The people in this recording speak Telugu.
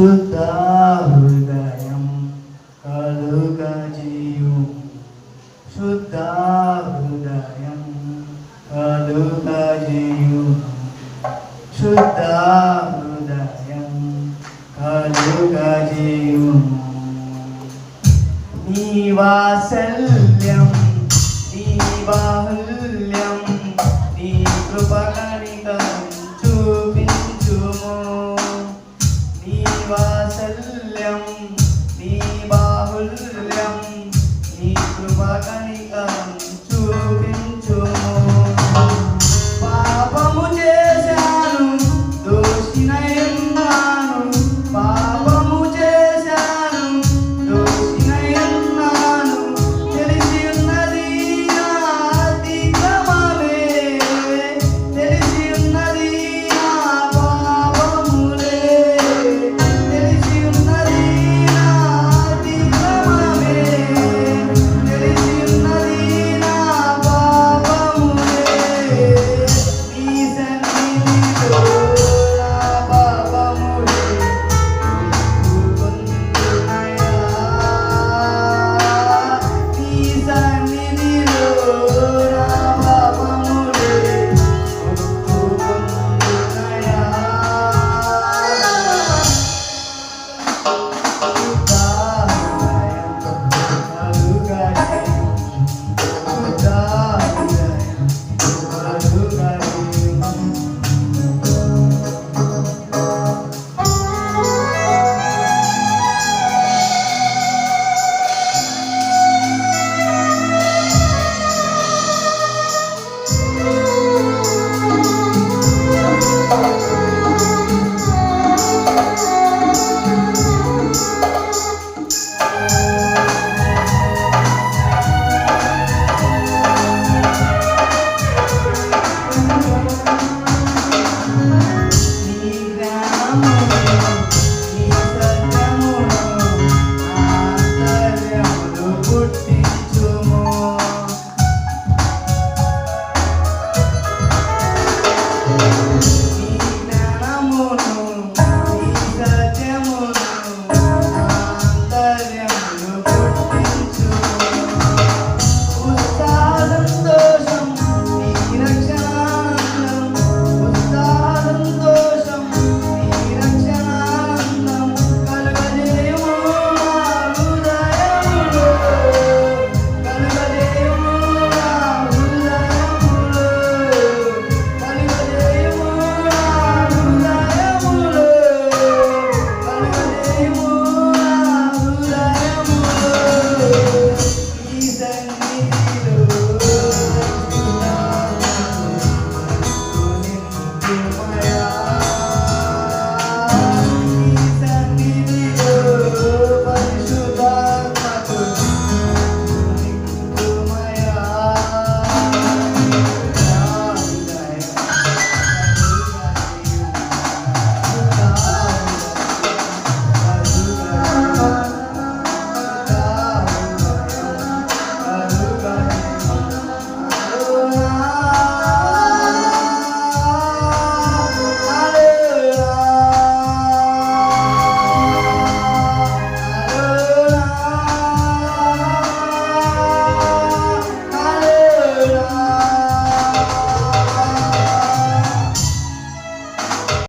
పరిశుద్ధ హృదయం కలుగజేయు శుద్ధ హృదయం కలుగజేయు శుద్ధ హృదయం కలుగజేయు